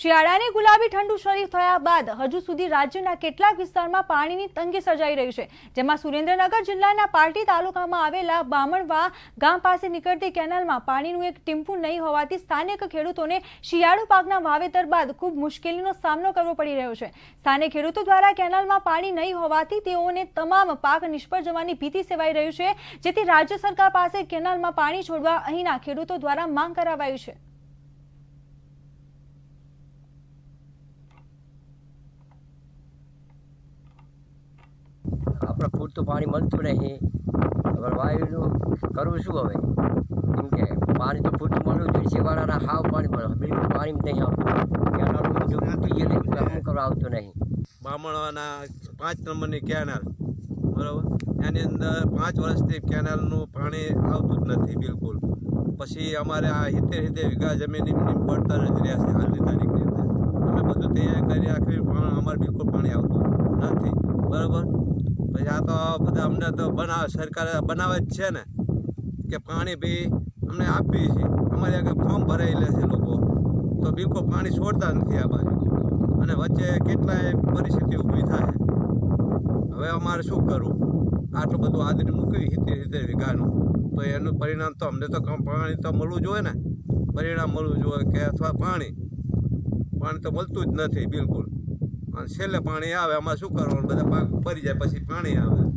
શિયાળાની ગુલાબી ઠંડુ શરૂ થયા બાદ હજુ સુધી રાજ્યના કેટલાક વિસ્તારમાં પાણીની તંગી સર્જાઈ રહી છે, જેમાં સુરેન્દ્રનગર જિલ્લાના પાર્ટી તાલુકામાં આવેલા બામણવા ગામ પાસે નીકળતી કેનાલમાં પાણીનું એક ટીમ્પુ નહીં હોવાથી સ્થાનિક ખેડૂતોને શિયાળુ પાકના વાવેતર બાદ ખૂબ મુશ્કેલીનો સામનો કરવો પડી રહ્યો છે. સ્થાનિક ખેડૂતો દ્વારા કેનાલમાં પાણી નહીં હોવાથી તેઓને તમામ પાક નિષ્ફળ જવાની ભીતિ સેવાઈ રહ્યું છે, જેથી રાજ્ય સરકાર પાસે કેનાલમાં પાણી છોડવા અહીંના ખેડૂતો દ્વારા માંગ કરાવાયું છે. પૂરતું પાણી મળતું નહીં. હવે વાયુનું કરવું શું હવે? કેમ કે પાણી તો પૂરતું મળવું જોઈએ. શિવાળાના હાવ પાણી મળે. બિલકુલ પાણી નહીં આવતું. તૂટી ગયેલું એટલે શું કરવા આવતું નહીં. બામણવાના પાંચ નંબરની કેનાલ. બરાબર? એની અંદર પાંચ વર્ષથી કેનાલનું પાણી આવતું જ નથી બિલકુલ. પછી અમારે આ સિત્તેર સિત્તેર વીઘા જમીન પડતર જ રહ્યા છે હાલની તારીખની અંદર. અમે બધું તૈયાર કરી રાખ્યું પણ અમારે બિલકુલ પાણી આવતું નથી. બરાબર? પછી આ તો બધા અમને તો બનાવ, સરકારે બનાવે જ છે ને, કે પાણી બી અમને આપી છે અમારે આગળ ફોર્મ ભરાયેલા છે લોકો. તો બિલકુલ પાણી છોડતા નથી આ બાજુ. અને વચ્ચે કેટલાય પરિસ્થિતિ ઊભી થાય. હવે અમારે શું કરવું? આટલું બધું આદરી મૂક્યું હિતે હિતે વીઘાનું. તો એનું પરિણામ તો અમને તો પાણી તો મળવું જોઈએ ને. પરિણામ મળવું જોઈએ કે અથવા પાણી. પાણી તો મળતું જ નથી બિલકુલ. અને છેલ્લે પાણી આવે આમાં શું કરવાનું? બધા પાક ભરી જાય પછી પાણી આવે.